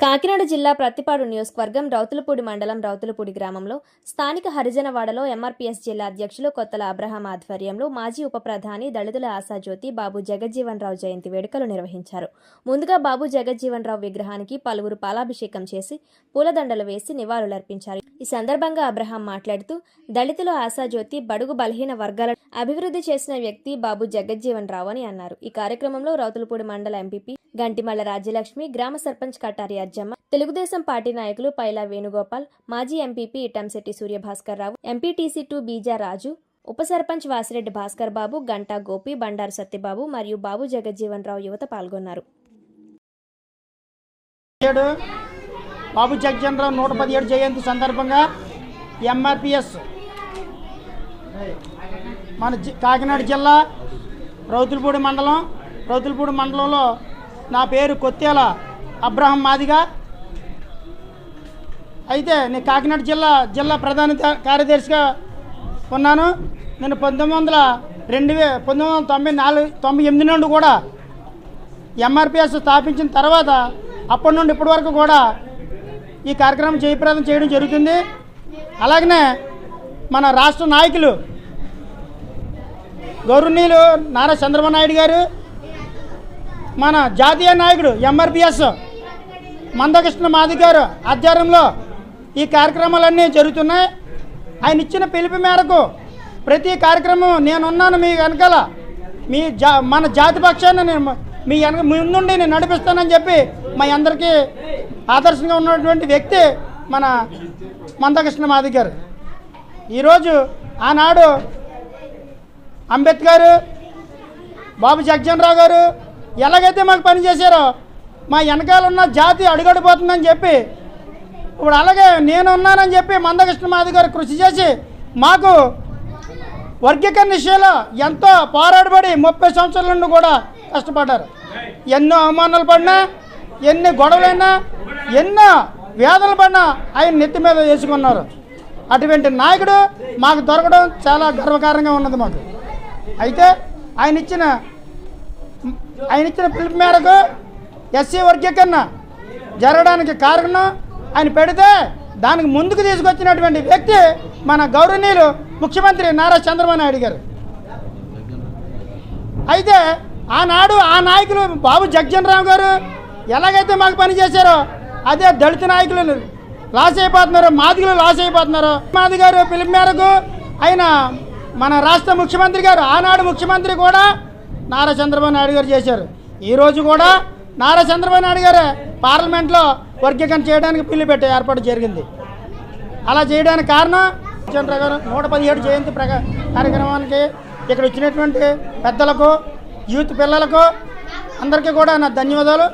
కాకినాడ జిల్లా ప్రత్తిపాడు నియోజకవర్గం రౌతులపూడి మండలం రౌతులపూడి గ్రామంలో స్థానిక హరిజనవాడలో ఎంఆర్పీఎస్ జిల్లా అధ్యక్షులు కొత్తల అబ్రహాం ఆధ్వర్యంలో మాజీ ఉప ప్రధాని దళితుల ఆశాజ్యోతి బాబు జగజ్జీవన్ రావు జయంతి వేడుకలు నిర్వహించారు. ముందుగా బాబు జగజ్జీవన్ రావు విగ్రహానికి పలువురు పాలాభిషేకం చేసి పూలదండలు వేసి నివాళులర్పించారు. ఈ సందర్భంగా అబ్రహాం మాట్లాడుతూ దళితుల ఆశాజ్యోతి బడుగు బలహీన వర్గాలను అభివృద్ధి చేసిన వ్యక్తి బాబు జగజ్జీవన్ రావు అని అన్నారు. ఈ కార్యక్రమంలో రౌతులపూడి మండల ఎంపీపీ గంటిమల్ల రాజ్యలక్ష్మి గ్రామ సర్పంచ్ కటారి అజ్జమ్మ తెలుగుదేశం పార్టీ నాయకులు పైలా వేణుగోపాల్ మాజీ MPP Itamsetti Suryabhaskar Rao MPTC two Beeja Raju ఉప సర్పంచ్ వాసిరెడ్డి భాస్కర్ బాబు గంటా గోపి బండారు సత్యబాబు మరియు బాబు జగజ్జీవన్ రావు యువత పాల్గొన్నారు. బాబు జగజనరావు నూట పదిహేడు జయంతి సందర్భంగా ఎంఆర్పిఎస్ మన జి- కాకినాడ జిల్లా రౌతులపూడి మండలం రౌతులపూడి మండలంలో నా పేరు కొత్తేల అబ్రహం మాదిగా. అయితే నేను కాకినాడ జిల్లా జిల్లా ప్రధాన కార్యదర్శిగా ఉన్నాను. నేను పంతొమ్మిది వందల రెండు వే పంతొమ్మిది వందల తొంభై నాలుగు తొంభై ఎనిమిది నుండి కూడా ఎంఆర్పిఎస్ స్థాపించిన తర్వాత అప్పటి నుండి ఇప్పటి వరకు కూడా ఈ కార్యక్రమం జయప్రదం చేయడం జరుగుతుంది. అలాగనే మన రాష్ట్ర నాయకులు గౌరవనీయులు నారా చంద్రబాబు నాయుడు గారు మన జాతీయ నాయకుడు ఎంఆర్పిఎస్ మందకృష్ణ మాది గారు ఆధ్వర్యంలో ఈ కార్యక్రమాలన్నీ జరుగుతున్నాయి. ఆయన ఇచ్చిన పిలుపు మేరకు ప్రతి కార్యక్రమం నేనున్నాను మీ వెనకాల మీ జా మన జాతి పక్షాన్ని నేను మీ వెనక ముందుండి నేను నడిపిస్తానని చెప్పి మా అందరికీ ఆదర్శంగా ఉన్నటువంటి వ్యక్తి మన మందకృష్ణ మాది గారు. ఈరోజు ఆనాడు అంబేద్కర్ బాబు జగజనరావు గారు ఎలాగైతే మాకు పనిచేశారో మా వెనకాల ఉన్న జాతి అడుగడిపోతుందని చెప్పి ఇప్పుడు అలాగే నేను ఉన్నానని చెప్పి మందకృష్ణ మాది గారు కృషి చేసి మాకు వర్గీకరణ విషయంలో ఎంతో పోరాడబడి ముప్పై సంవత్సరాల నుండి కూడా కష్టపడ్డారు. ఎన్నో అవమానాలు పడినా ఎన్ని గొడవలైనా ఎన్నో వేదలు పడినా ఆయన నెత్తి మీద వేసుకున్నారు. అటువంటి నాయకుడు మాకు దొరకడం చాలా గర్వకారంగా ఉన్నది మాకు. అయితే ఆయన ఇచ్చిన ఆయన ఇచ్చిన పిలుపు మేరకు ఎస్సీ వర్గీకరణ జరగడానికి కారణం ఆయన పెడితే దానికి ముందుకు తీసుకొచ్చినటువంటి వ్యక్తి మన గౌరవనీయులు ముఖ్యమంత్రి నారా చంద్రబాబు నాయుడు గారు. అయితే ఆనాడు ఆ నాయకులు బాబు జగ్జన్ రావు గారు ఎలాగైతే మాకు పని చేశారో అదే దళిత నాయకులు లాస్ అయిపోతున్నారు మాదిగలు లాస్ అయిపోతున్నారు. మాది గారు పిలుపు మేరకు ఆయన మన రాష్ట్ర ముఖ్యమంత్రి గారు ఆనాడు ముఖ్యమంత్రి కూడా నారా చంద్రబాబు నాయుడు గారు చేశారు. ఈరోజు కూడా నారా చంద్రబాబు నాయుడు గారు పార్లమెంట్లో వర్గీకరణ చేయడానికి పిల్లి పెట్టే ఏర్పాటు జరిగింది. అలా చేయడానికి కారణం చంద్రగారు నూట పదిహేడు జయంతి ప్రక కార్యక్రమానికి ఇక్కడ వచ్చినటువంటి పెద్దలకు యూత్ పిల్లలకు అందరికీ కూడా నా ధన్యవాదాలు.